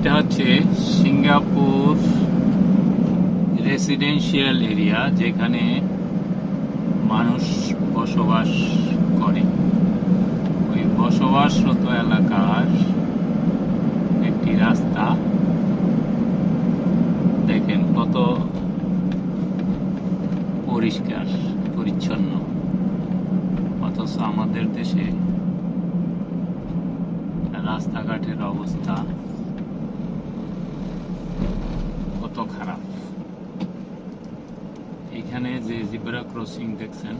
এটা হচ্ছে Singapore residential area যেখানে মানুষ বসবাস করে। ওই বসবাসরত এলাকার একটি রাস্তা। দেখেন কত পরিষ্কার, পরিচ্ছন্ন। অথচ আমাদের দেশে রাস্তাঘাটের অবস্থা কত খারাপ। এখানে যে জিব্রা ক্রসিং দেখছেন,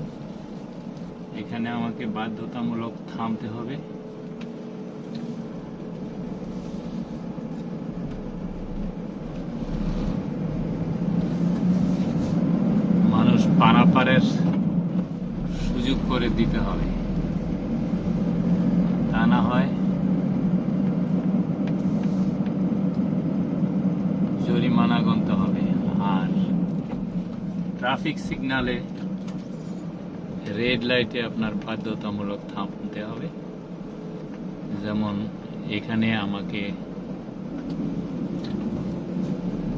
এখানে আমাকে বাধ্যতামূলক থামতে হবে। মানুষ পারাপারের সুযোগ করে দিতে হবে। তা না হয় জরিমানা গুনতে হবে আর ট্রাফিক সিগনালে রেড লাইটে আপনার বাধ্যতামূলক থামতে হবে। যেমন এখানে আমাকে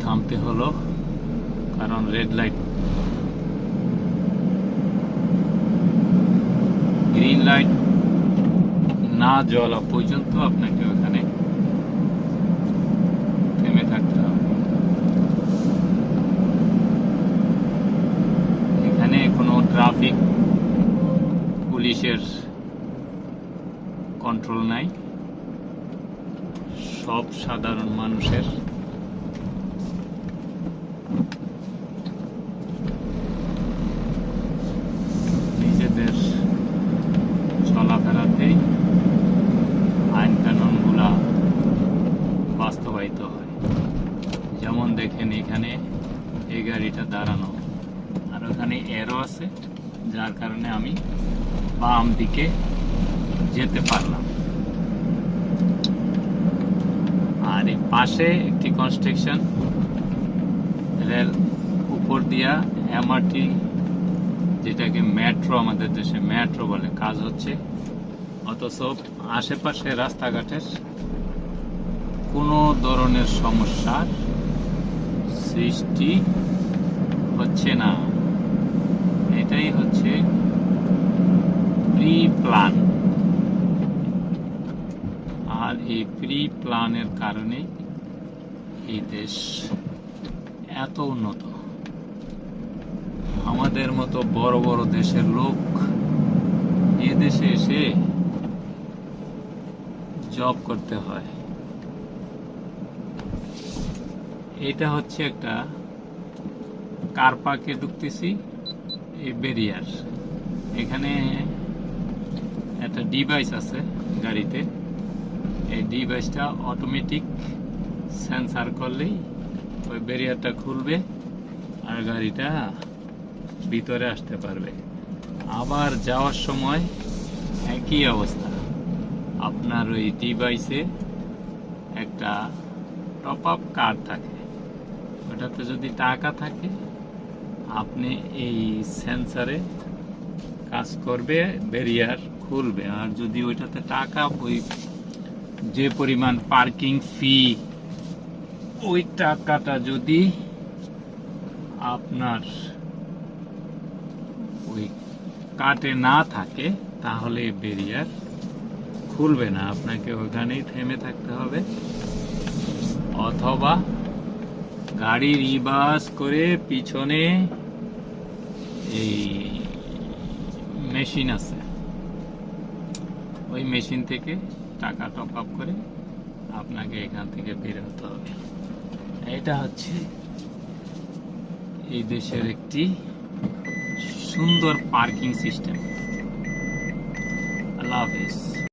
থামতে হলো, কারণ রেড লাইট গ্রিন লাইট না জ্বলা পর্যন্ত আপনাকে ওখানে থেমে থাকতে হবে এখানে কোনো ট্রাফিক পুলিশের কন্ট্রোল নাই। সব সাধারণ মানুষের। নিজেদের চলাফেরাতেই আইন কানুনগুলা বাস্তবায়িত হয়। যেমন দেখেন এখানে এই গাড়িটা দাঁড়ানো। আর ওখানে এরো আছে, যার কারণে আমি বাম দিকে যেতে পারলাম। আর এই পাশে একটি কনস্ট্রাকশন রেল উপর দিয়া এমআরটি যেটাকে মেট্রো আমাদের দেশে মেট্রো বলে, কাজ হচ্ছে। অথচ আশেপাশে রাস্তাঘাটের কোনো ধরনের সমস্যার সৃষ্টি হচ্ছে না। এটাই হচ্ছে প্ল্যান আর এই প্রি প্ল্যানের কারণে এই দেশ এত উন্নত। আমাদের মতো বড় বড় দেশের লোক এ দেশে এসে জব করতে হয়। এটা হচ্ছে একটা কার ঢুকতেছি, এই বেরিয়ার এখানে একটা ডিভাইস আছে গাড়িতে। এই ডিভাইসটা অটোমেটিক সেন্সার করলেই ওই ব্যারিয়ারটা খুলবে আর গাড়িটা ভিতরে আসতে পারবে। আবার যাওয়ার সময় একই অবস্থা। আপনার ওই ডিভাইসে একটা টপ আপ কার্ড থাকে। ওটাতে যদি টাকা থাকে, আপনি এই সেন্সারে কাজ করবে ব্যারিয়ার খুলবে আর যদি ওইটাতে টাকা, ওই যে পরিমাণ পার্কিং ফি, ওই টাকাটা যদি আপনার ওই কাটে না থাকে, তাহলে বেরিয়ার খুলবে না। আপনাকে ওখানেই থেমে থাকতে হবে। অথবা গাড়ি রিভার্স করে পিছনে এই মেশিন আছে। ওই মেশিন থেকে টাকা টপ আপ করে আপনাকে এখান থেকে বের হতে হবে। এটা হচ্ছে এই দেশের একটি সুন্দর পার্কিং সিস্টেম আল্লাহ হাফেজ।